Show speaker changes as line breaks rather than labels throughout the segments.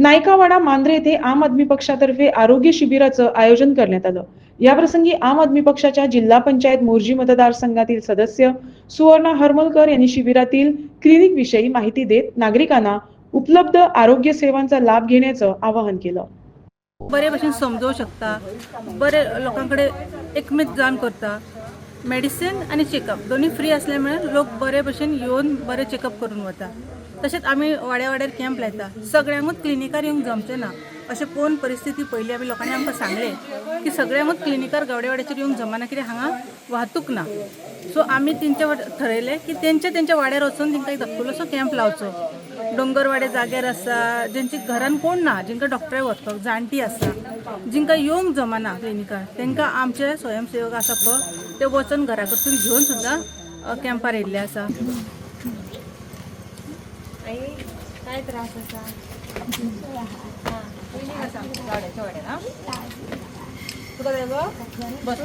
नायकावाडा मांद्रे येथे आम आदमी पक्षातर्फे आरोग्य शिबिराचं आयोजन करण्यात आलं. याप्रसंगी आम आदमी पक्षाच्या जिल्हा पंचायत मोर्जी मतदारसंघातील सदस्य सुवर्णा हरमलकर यांनी शिबिरातील क्लिनिक विषयी माहिती देत नागरिकांना उपलब्ध आरोग्य सेवांचा लाभ घेण्याचं आवाहन केलं.
बरे भशेन समजोवं शकता. बरे लोकांकडे एकमेक जाण करता. मेडिसिन आनी चेकअप दोन्ही फ्री असल्यामुळे लोक बरे भशेन येवन बरे चेकअप करून वता तशेंच आमी वाड्या वाड्यार कॅम्प लायता सगळ्यांकूच क्लिनिकार येवंक जमचें ना. अशें पळोवन परिस्थिती पयली आमी लोकांनी आमकां सांगलें की सगळ्यांकूच क्लिनिकार गावडेवाड्याचेर येवंक जमना कित्याक हांगा वाहतूक ना. सो आमी तेंच्या वाट- थरयलें की तेंच्या तेंच्या वाड्यार वचून तेंकां एक धाकटुलोसो कॅम्प लावचो. डोंगरवाडे जाग्यार आसा जेंची घरान कोण ना जेंकां डॉक्टराक वचपाक जाणटी आसा जिंकां येवंक जमना क्लिनिकार तेंकां आमचे स्वयंसेवक आसा पळय ते वचून घरा कडसून घेवन सुद्दां कॅम्पार येयल्ले आसा
काय त्रास असा?
बस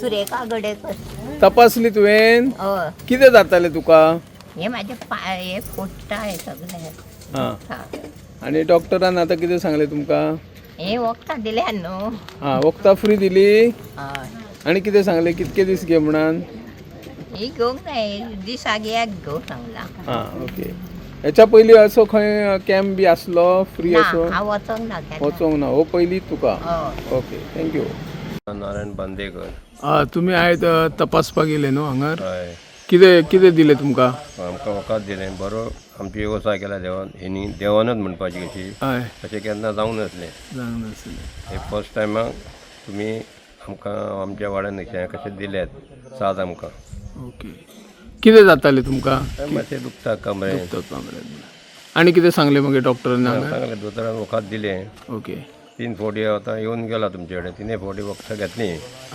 सुरेखा गडेकर
तपासली तुवें
हय
कितें जातालें तुका?
हे माझे पाय हे पोट्टा आहे सगळे.
हां.
हा.
आनी डॉक्टरान आतां कितें सांगलें तुमकां?
हे वखदां दिल्या न्हू
हां वखदां फ्री दिली.
हय.
आनी कितें सांगलें कितके दीस घे म्हणून?
ही घेवंक नाही दिसाक एक घेवंक सांगला.
हां ओके. हेच्या पयलीं असो खंय कॅम्प बी आसलो फ्री
ना
असो?
हांव वचोंक ना केन्ना.
वचोंक ना. हो पयलींच तुका.
हय.
Okay thank you
Narayan Bandekar.
आं तुमी आयज तपासपाक येयले न्हू हांगार?
हय.
कितें कितें दिलें तुमकां?
आमकां वकात दिलें बरो आमची वेवसाय केला देवान हेणी देवानच म्हणपाची कशी.
हय.
अशें केन्ना जावंक नासलें.
जावंक नासलें.
हे फर्स्ट टायमाक तुमी आमकां आमच्या वाड्यान कशें दिल्यात साथ आमकां.
ओके. कितें जातालें तुमकां?
मातशें दुखता कमरेन
आनी कितें सांगलें मागीर डॉक्टरान
सांगलें दोतोरान वकात दिलें.
ओके.
तीन फावटी आतां येवन गेला तुमचे कडेन तिनूय फावटी वखदां घेतली.